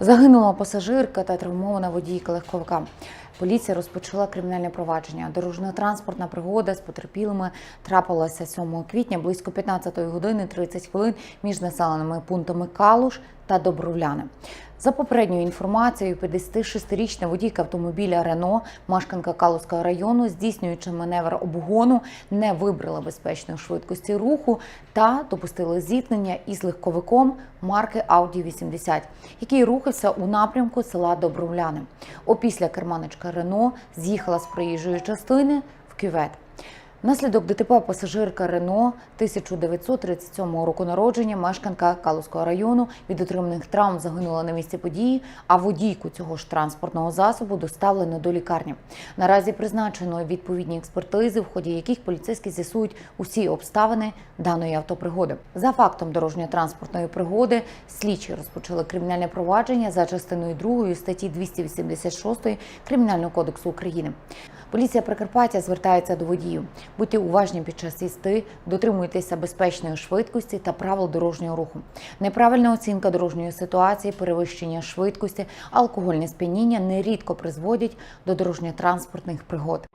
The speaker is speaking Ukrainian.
Загинула пасажирка та травмована водійка легковика. Поліція розпочала кримінальне провадження. Дорожньо-транспортна пригода з потерпілими трапилася 7 квітня близько 15 години 30 хвилин між населеними пунктами Калуш та Добровляни. За попередньою інформацією, 56-річна водійка автомобіля Рено, мешканка Калуського району, здійснюючи маневр обгону, не вибрала безпечної швидкості руху та допустила зіткнення із легковиком марки Audi 80, який рухався у напрямку села Добровляни. Опісля керманичка Рено з'їхала з проїжджої частини в кювет. Внаслідок ДТП пасажирка Рено 1937 року народження, мешканка Калуського району від отриманих травм загинула на місці події, а водійку цього ж транспортного засобу доставлено до лікарні. Наразі призначено відповідні експертизи, в ході яких поліцейські з'ясують усі обставини даної автопригоди. За фактом дорожньо-транспортної пригоди слідчі розпочали кримінальне провадження за частиною 2 статті 286 Кримінального кодексу України. Поліція Прикарпаття звертається до водіїв. Будьте уважні під час їзди, дотримуйтеся безпечної швидкості та правил дорожнього руху. Неправильна оцінка дорожньої ситуації, перевищення швидкості, алкогольне сп'яніння нерідко призводять до дорожньо-транспортних пригод.